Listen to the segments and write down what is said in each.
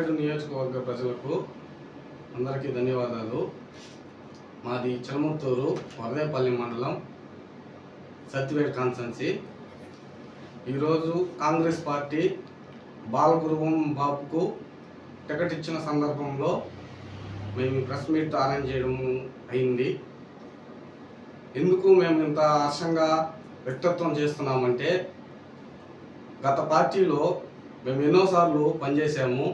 సత్యవేడు నియోజకవర్గ ప్రజలకు అందరికీ ధన్యవాదాలు. మాది చిలముత్తూరు వరదేపల్లి మండలం సత్యవేడు కాన్స్టెన్సీ. ఈరోజు కాంగ్రెస్ పార్టీ బాలగురువం బాబుకు టికెట్ ఇచ్చిన సందర్భంలో మేము ప్రెస్ మీట్ అరేంజ్ చేయడం అయింది. ఎందుకు మేము ఇంత హర్షంగా వ్యక్తత్వం చేస్తున్నామంటే గత పార్టీలో మేము ఎన్నోసార్లు పనిచేసాము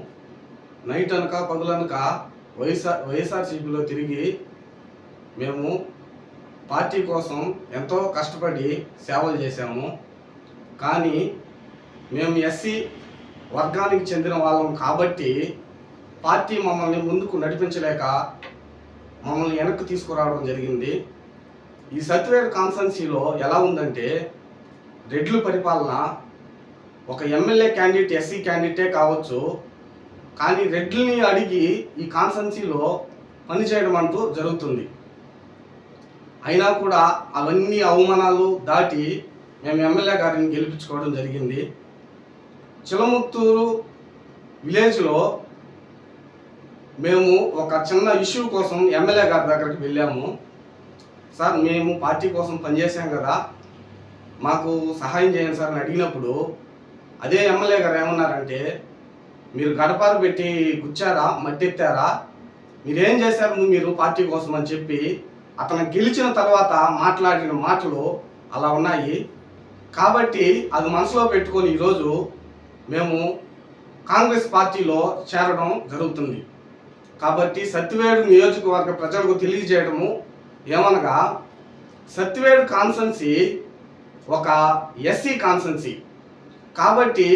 నైట్ అనక పగలనక వైఎస్ఆర్ వైఎస్ఆర్సీపీలో తిరిగి మేము పార్టీ కోసం ఎంతో కష్టపడి సేవలు చేశాము. కానీ మేము ఎస్సీ వర్గానికి చెందిన వాళ్ళం కాబట్టి పార్టీ మమ్మల్ని ముందుకు నడిపించలేక మమ్మల్ని వెనక్కి తీసుకురావడం జరిగింది. ఈ సత్యవేడ్ కాన్స్టెన్సీలో ఎలా ఉందంటే రెడ్లు పరిపాలన ఒక ఎమ్మెల్యే క్యాండిడేట్ ఎస్సీ క్యాండిడేటే కావచ్చు కానీ రెడ్లని అడిగి ఈ కాన్సెన్సీలో పనిచేయడం అంటూ జరుగుతుంది. అయినా కూడా అవన్నీ అవమానాలు దాటి మేము ఎమ్మెల్యే గారిని గెలిపించుకోవడం జరిగింది. చిలముత్తూరు విలేజ్లో మేము ఒక చిన్న ఇష్యూ కోసం ఎమ్మెల్యే గారి దగ్గరికి వెళ్ళాము. సార్ మేము పార్టీ కోసం పనిచేసాం కదా మాకు సహాయం చేయండి సార్ అని అడిగినప్పుడు అదే ఎమ్మెల్యే గారు ఏమన్నారంటే మీరు గడపారు పెట్టి గుచ్చారా మట్టెత్తారా? మీరేం చేశారు మీరు పార్టీ కోసం అని చెప్పి అతను గెలిచిన తర్వాత మాట్లాడిన మాటలు అలా ఉన్నాయి. కాబట్టి అది మనసులో పెట్టుకొని ఈరోజు మేము కాంగ్రెస్ పార్టీలో చేరడం జరుగుతుంది. కాబట్టి సత్యవేడు నియోజకవర్గ ప్రజలకు తెలియజేయడము ఏమనగా సత్యవేడు కాన్సెన్సీ ఒక ఎస్సీ కాన్సెన్సీ కాబట్టి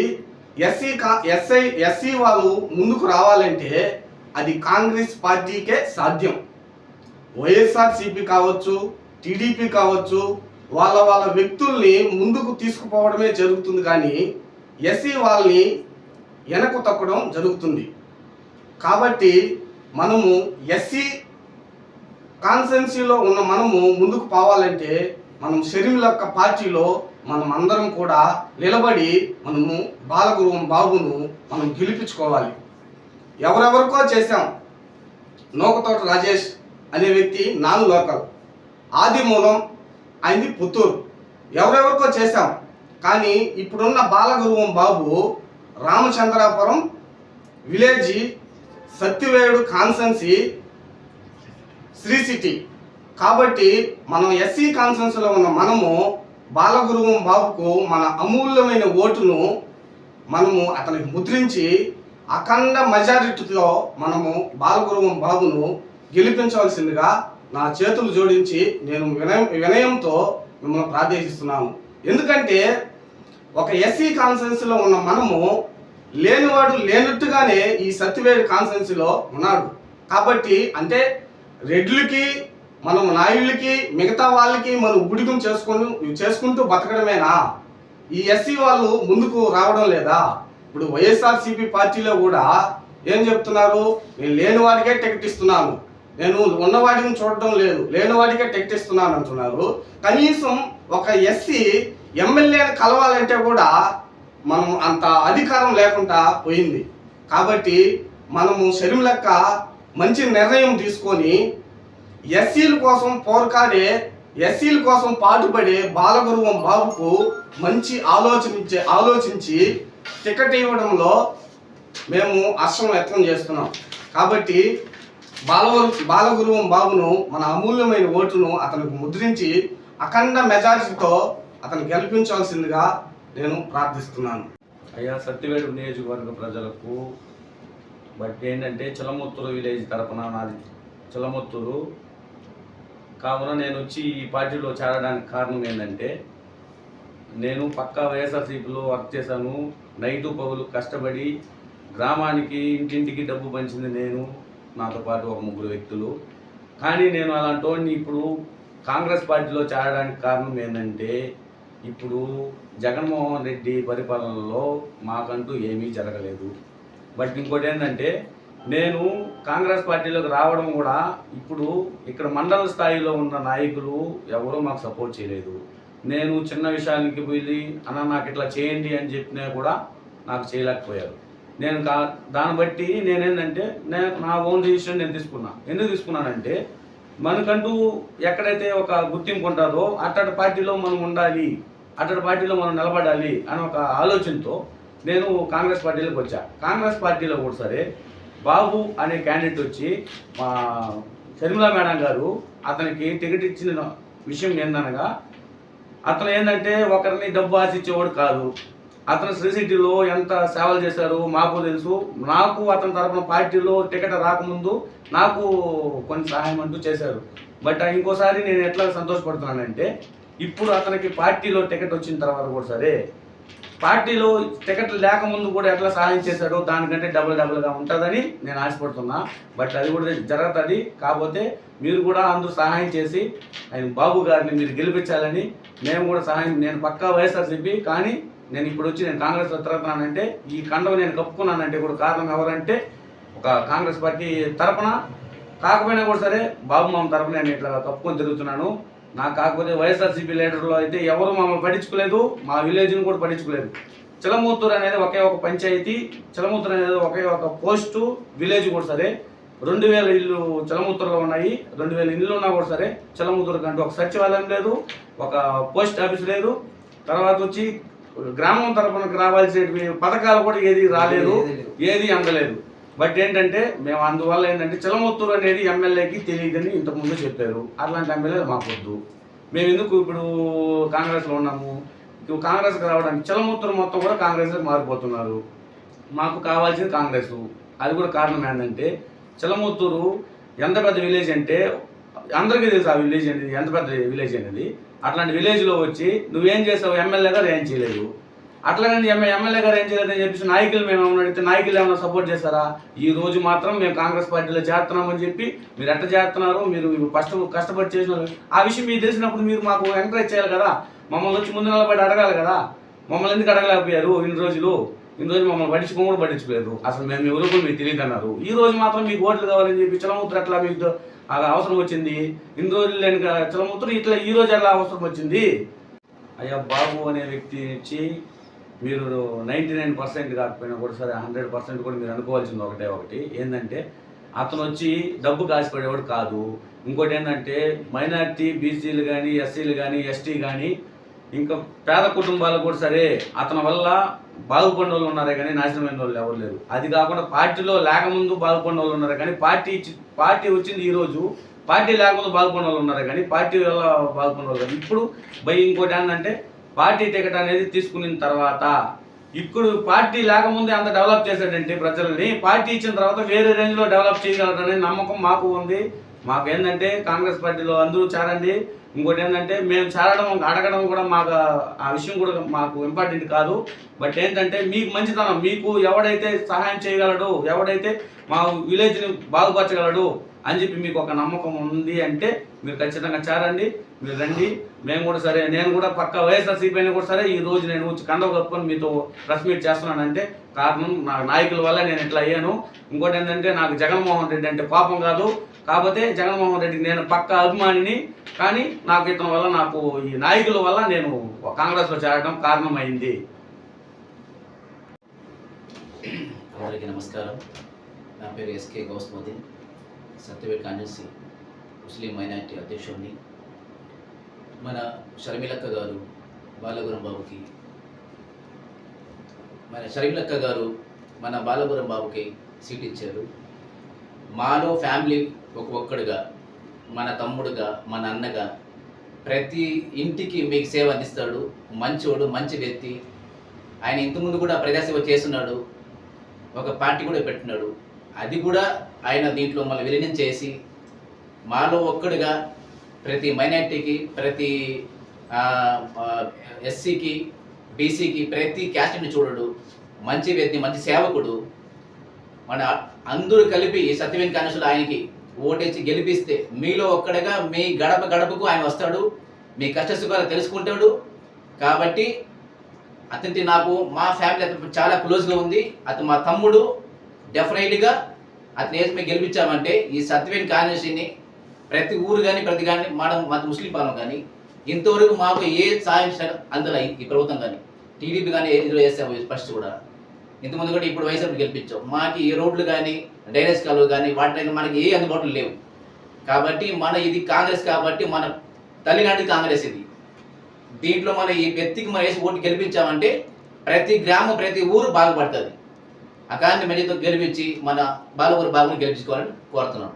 ఎస్సీ కా ఎస్ఐ ఎస్సీ వాళ్ళు ముందుకు రావాలంటే అది కాంగ్రెస్ పార్టీకే సాధ్యం. వైఎస్ఆర్సీపీ కావచ్చు టీడీపీ కావచ్చు వాళ్ళ వాళ్ళ వ్యక్తుల్ని ముందుకు తీసుకుపోవడమే జరుగుతుంది కానీ ఎస్సీ వాళ్ళని వెనక్కు తక్కడం జరుగుతుంది. కాబట్టి మనము ఎస్సీ కాన్సెన్సీలో ఉన్న మనము ముందుకు పోవాలంటే మనం షర్మిలక్క పార్టీలో మనమందరం కూడా నిలబడి మనము బాలగురువం బాబును మనం గెలిపించుకోవాలి. ఎవరెవరికో చేశాం. నూకతోట రాజేష్ అనే వ్యక్తి నాన్ లోకల్. ఆది మూలం ఆయనది పుత్తూరు. ఎవరెవరికో చేశాం. కానీ ఇప్పుడున్న బాలగురువం బాబు రామచంద్రాపురం విలేజ్ సత్తివేయుడు కాన్సెన్సీ శ్రీ సిటీ. కాబట్టి మనం ఎస్సీ కాన్సెన్స్లో ఉన్న మనము బాలగురువం బాబుకు మన అమూల్యమైన ఓటును మనము అతనికి ముద్రించి అఖండ మెజారిటీతో మనము బాలగురువం బాబును గెలిపించవలసిందిగా నా చేతులు జోడించి నేను వినయం వినయంతో మిమ్మల్ని ప్రార్థిస్తున్నాను. ఎందుకంటే ఒక ఎస్సీ కాన్సెన్స్లో ఉన్న మనము లేనివాడు లేనట్టుగానే ఈ సత్యవేడు కాన్సెన్సీలో ఉన్నాడు. కాబట్టి అంటే రెడ్లకి మనం నాయుళ్ళకి మిగతా వాళ్ళకి మనం ఉడికం చేసుకుని చేసుకుంటూ బతకడమేనా? ఈ ఎస్సీ వాళ్ళు ముందుకు రావడం లేదా? ఇప్పుడు వైఎస్ఆర్సీపీ పార్టీలో కూడా ఏం చెప్తున్నారు? నేను లేని వాడికే టికెట్ ఇస్తున్నాను. నేను ఉన్నవాడిని చూడడం లేదు. లేని వాడికే టికెట్ ఇస్తున్నాను అంటున్నారు. కనీసం ఒక ఎస్సీ ఎమ్మెల్యేని కలవాలంటే కూడా మనం అంత అధికారం లేకుండా పోయింది. కాబట్టి మనము శరీరం మంచి నిర్ణయం తీసుకొని ఎస్సీల కోసం పోరాడే ఎస్సీల కోసం పాటుపడే బాలగురువం బాబుకు మంచి ఆలోచించే ఆలోచించి టికెట్ ఇవ్వడంలో మేము హర్షం వ్యక్తం చేస్తున్నాం. కాబట్టి బాలవరు బాలగురువం బాబును మన అమూల్యమైన ఓటును అతనికి ముద్రించి అఖండ మెజారిటీతో అతను గెలిపించాల్సిందిగా నేను ప్రార్థిస్తున్నాను. అయ్యా సత్యవేడు నియోజకవర్గ ప్రజలకు బట్ ఏంటంటే చిలమొత్తూరు విలేజ్ తరపున నాది. చిలమొత్తూరు కావున నేను వచ్చి ఈ పార్టీలో చేరడానికి కారణం ఏంటంటే నేను పక్కా వైఎస్ఆర్సీపీలో వర్క్ చేశాను. నైటు పగులు కష్టపడి గ్రామానికి ఇంటింటికి డబ్బు పంచింది నేను నాతో పాటు ఒక ముగ్గురు వ్యక్తులు. కానీ నేను అలాంటి వాడిని ఇప్పుడు కాంగ్రెస్ పార్టీలో చేరడానికి కారణం ఏంటంటే ఇప్పుడు జగన్మోహన్ రెడ్డి పరిపాలనలో మాకంటూ ఏమీ జరగలేదు. బట్ ఇంకోటి ఏంటంటే నేను కాంగ్రెస్ పార్టీలోకి రావడం కూడా ఇప్పుడు ఇక్కడ మండల స్థాయిలో ఉన్న నాయకులు ఎవరూ మాకు సపోర్ట్ చేయలేదు. నేను చిన్న విషయానికి వెళ్ళి అన్న నాకు ఇట్లా చేయండి అని చెప్పినా కూడా నాకు చేయలేకపోయారు. నేను కా దాన్ని బట్టి నేనేంటంటే నేను నా ఓన్ రిజిస్ట్రేషన్ నేను తీసుకున్నా. ఎందుకు తీసుకున్నానంటే మనకంటూ ఎక్కడైతే ఒక గుర్తింపు ఉంటుందో అట్టడి పార్టీలో మనం ఉండాలి అట్టడి పార్టీలో మనం నిలబడాలి అని ఒక ఆలోచనతో నేను కాంగ్రెస్ పార్టీలోకి వచ్చా. కాంగ్రెస్ పార్టీలో కూడా సరే బాబు అనే క్యాండిడేట్ వచ్చి మా షర్మిలా మేడం గారు అతనికి టికెట్ ఇచ్చిన విషయం ఏందనగా అతను ఏంటంటే ఒకరిని డబ్బు ఆశించేవాడు కాదు. అతను శ్రీ సిటీలో ఎంత సేవలు చేశారు మాకు తెలుసు. నాకు అతని తరపున పార్టీలో టికెట్ రాకముందు నాకు కొన్ని సహాయం అంటూ చేశారు. బట్ ఇంకోసారి నేను ఎట్లా సంతోషపడుతున్నానంటే ఇప్పుడు అతనికి పార్టీలో టికెట్ వచ్చిన తర్వాత కూడా సరే పార్టీలో టికెట్లు లేకముందు కూడా ఎట్లా సహాయం చేశాడో దానికంటే డబుల్ డబుల్గా ఉంటుందని నేను ఆశపడుతున్నా. బట్ అది కూడా జరుగుతుంది. కాకపోతే మీరు కూడా అందరూ సహాయం చేసి ఆయన బాబు గారిని మీరు గెలిపించాలని మేము కూడా సహాయం నేను పక్కా వైఎస్ఆర్సీపీ కానీ నేను ఇప్పుడు వచ్చి నేను కాంగ్రెస్ తిరుగుతున్నానంటే ఈ కండవ నేను కప్పుకున్నానంటే కూడా కారణం ఎవరంటే ఒక కాంగ్రెస్ పార్టీ తరపున. కాకపోయినా కూడా సరే బాబు మామ తరపున నేను ఇట్లా కప్పుకొని తిరుగుతున్నాను. నాకు కాకపోతే వైఎస్ఆర్సీపీ లీడర్లో అయితే ఎవరు మమ్మల్ని పట్టించుకోలేదు మా విలేజ్ని కూడా పట్టించుకోలేదు. చిలమూత్తూరు అనేది ఒకే ఒక పంచాయతీ చిలమూత్తూరు అనేది ఒకే ఒక పోస్టు విలేజ్ కూడా సరే. రెండు వేల ఇల్లు చిలమూత్తూరులో ఉన్నాయి రెండు వేల ఇల్లు ఉన్నా కూడా సరే చిలమూత్తూరు కంటూ ఒక సచివాలయం లేదు ఒక పోస్ట్ ఆఫీస్ లేదు. తర్వాత వచ్చి గ్రామం తరపునకు రావాల్సిన పథకాలు కూడా ఏది రాలేదు ఏది అందలేదు. బట్ ఏంటంటే మేము అందువల్ల ఏంటంటే చిలమొత్తూరు అనేది ఎమ్మెల్యేకి తెలియదని ఇంతకుముందు చెప్పారు. అట్లాంటి ఎమ్మెల్యేలు మాకొద్దు. మేము ఎందుకు ఇప్పుడు కాంగ్రెస్లో ఉన్నాము? ఇప్పుడు కాంగ్రెస్కి రావడానికి చిలమొత్తూరు మొత్తం కూడా కాంగ్రెస్కి మారిపోతున్నారు. మాకు కావాల్సింది కాంగ్రెస్. అది కూడా కారణం ఏంటంటే చిలమొత్తూరు ఎంత పెద్ద విలేజ్ అంటే అందరికీ తెలుసు ఆ విలేజ్ అనేది ఎంత పెద్ద విలేజ్ అనేది. అట్లాంటి విలేజ్లో వచ్చి నువ్వేం చేసావు? ఎమ్మెల్యే గారు ఏం చేయలేదు. అట్లాగని ఎమ్మె ఎమ్మెల్యే గారు ఏం చేయలేదని చెప్పేసి నాయకులు మేము ఏమన్నా అడిగితే నాయకులు ఏమైనా సపోర్ట్ చేస్తారా? ఈ రోజు మాత్రం మేము కాంగ్రెస్ పార్టీలో చేస్తున్నామని చెప్పి మీరు ఎట్లా చేస్తున్నారు? మీరు కష్ట కష్టపడి చేసినారు వాళ్ళు- ఆ విషయం మీకు తెలిసినప్పుడు మీరు మాకు ఎంకరేజ్ చేయాలి కదా. మమ్మల్ని వచ్చి ముందు నిలబడి అడగాలి కదా. మమ్మల్ని ఎందుకు అడగలేకపోయారు ఇన్ని రోజులు? ఇన్ని రోజు మమ్మల్ని పట్టించుకో కూడా పట్టించుకోలేదు అసలు మేము ఎవరు కూడా మీకు తెలియదు అన్నారు. ఈ రోజు మాత్రం మీకు ఓట్లు కావాలని చెప్పి చలమూత్ర అట్లా మీకు అవసరం వచ్చింది? ఇన్ని రోజులు లేని చిలమూత్ర ఇట్లా ఈ రోజు ఎలా అవసరం వచ్చింది? అయ్యా బాబు అనే వ్యక్తి నుంచి మీరు నైంటీ నైన్ పర్సెంట్ కాకపోయినా కూడా సరే హండ్రెడ్ పర్సెంట్ కూడా మీరు అనుకోవాల్సింది ఒకటే ఒకటి. ఏంటంటే అతను వచ్చి డబ్బు కాసిపడేవాడు కాదు. ఇంకోటి ఏంటంటే మైనారిటీ బీసీలు కానీ ఎస్సీలు కానీ ఎస్టీ కానీ ఇంకా పేద కుటుంబాలు కూడా సరే అతని వల్ల బాగుపడిన వాళ్ళు ఉన్నారే కానీ నాశనమైన వాళ్ళు ఎవరు లేరు. అది కాకుండా పార్టీలో లేకముందు బాగుపడిన వాళ్ళు ఉన్నారు కానీ పార్టీ ఇచ్చి పార్టీ వచ్చింది ఈరోజు పార్టీ లేకముందు బాగుపడిన వాళ్ళు ఉన్నారు కానీ పార్టీ వల్ల బాగుపడిన వాళ్ళు ఇప్పుడు బై ఇంకోటి ఏంటంటే పార్టీ టికెట్ అనేది తీసుకున్న తర్వాత ఇప్పుడు పార్టీ లేకముందే అంత డెవలప్ చేశాడంటే ప్రజల్ని. పార్టీ ఇచ్చిన తర్వాత వేరే రేంజ్లో డెవలప్ చేయగలడనే నమ్మకం మాకు ఉంది. మాకు ఏంటంటే కాంగ్రెస్ పార్టీలో అందరూ చేరండి. ఇంకోటి ఏంటంటే మేము చేరడం అడగడం కూడా మాకు ఆ విషయం కూడా మాకు ఇంపార్టెంట్ కాదు. బట్ ఏంటంటే మీకు మంచితనం మీకు ఎవడైతే సహాయం చేయగలడు ఎవడైతే మా విలేజ్ని బాగుపరచగలడు అని చెప్పి మీకు ఒక నమ్మకం ఉంది అంటే మీరు ఖచ్చితంగా చేరండి మీరు రండి. మేము కూడా సరే నేను కూడా పక్క వైఎస్ఆర్సీపీ అయినా కూడా సరే ఈ రోజు నేను వచ్చి కండవ కప్పుకొని మీతో ప్రెస్ మీట్ చేస్తున్నానంటే కారణం నా నాయకుల వల్ల నేను ఇట్లా అయ్యాను. ఇంకోటి ఏంటంటే నాకు జగన్మోహన్ రెడ్డి అంటే పాపం కాదు. కాకపోతే జగన్మోహన్ రెడ్డికి నేను పక్క అభిమానిని. కానీ నాకు ఇతని వల్ల నాకు ఈ నాయకుల వల్ల నేను కాంగ్రెస్లో చేరడం కారణమైంది. అందరికీ నమస్కారం. నా పేరు SK Gousmathi. Satyavedu constituency Muslim minority అధ్యక్షుడిని మన షర్మిలక్క గారు బాలగురం బాబుకి మన షర్మిలక్క గారు మన బాలగురం బాబుకి సీట్ ఇచ్చారు. మాలో ఫ్యామిలీ ఒక ఒక్కడుగా మన తమ్ముడుగా మన అన్నగా ప్రతి ఇంటికి మీకు సేవ అందిస్తాడు. మంచోడు మంచి వ్యక్తి. ఆయన ఇంతకుముందు కూడా ప్రజాసేవ చేస్తున్నాడు. ఒక పార్టీ కూడా పెట్టినాడు. అది కూడా ఆయన దీంట్లో మళ్ళీ విలీనం చేసి మాలో ఒక్కడుగా ప్రతి మైనార్టీకి ప్రతి ఎస్సీకి బీసీకి ప్రతి క్యాస్ట్ని చూడడు. మంచి వ్యక్తి మంచి సేవకుడు. మన అందరూ కలిపి ఈ సత్యవేన్ కానిస్టులు ఆయనకి ఓటేసి గెలిపిస్తే మీలో ఒక్కడగా మీ గడప గడపకు ఆయన వస్తాడు. మీ కష్ట సుఖాలు తెలుసుకుంటాడు. కాబట్టి అతనికి నాకు మా ఫ్యామిలీ అతను చాలా క్లోజ్గా ఉంది. అతను మా తమ్ముడు. డెఫినెట్గా అతను వేసి మేము గెలిపించామంటే ఈ సత్యవేన్ కాన్స్టిట్యూన్సీని ప్రతి ఊరు కానీ ప్రతి కానీ మన ముస్లిం పాలన కానీ ఇంతవరకు మాకు ఏ సాయం చే- ఈ ప్రభుత్వం కానీ టీడీపీ కానీ ఏది వేసాము ఫస్ట్ కూడా. ఇంతకుముందు కూడా ఇప్పుడు వైఎస్ఆర్ గెలిపించాం. మాకు ఈ రోడ్లు కానీ డ్రైనేజ్ కాలువలు కానీ వాటి మనకి ఏ అందుబాటులో లేవు. కాబట్టి మన ఇది కాంగ్రెస్ కాబట్టి మన తల్లినాటి కాంగ్రెస్ ఇది. దీంట్లో మన ఈ వ్యక్తికి మనం వేసి ఓటు గెలిపించామంటే ప్రతి గ్రామం ప్రతి ఊరు బాగుపడుతుంది. అకాన్ని మెజతో గెలిపించి మన బాలూరు బాబుని గెలిపించుకోవాలని కోరుతున్నాం.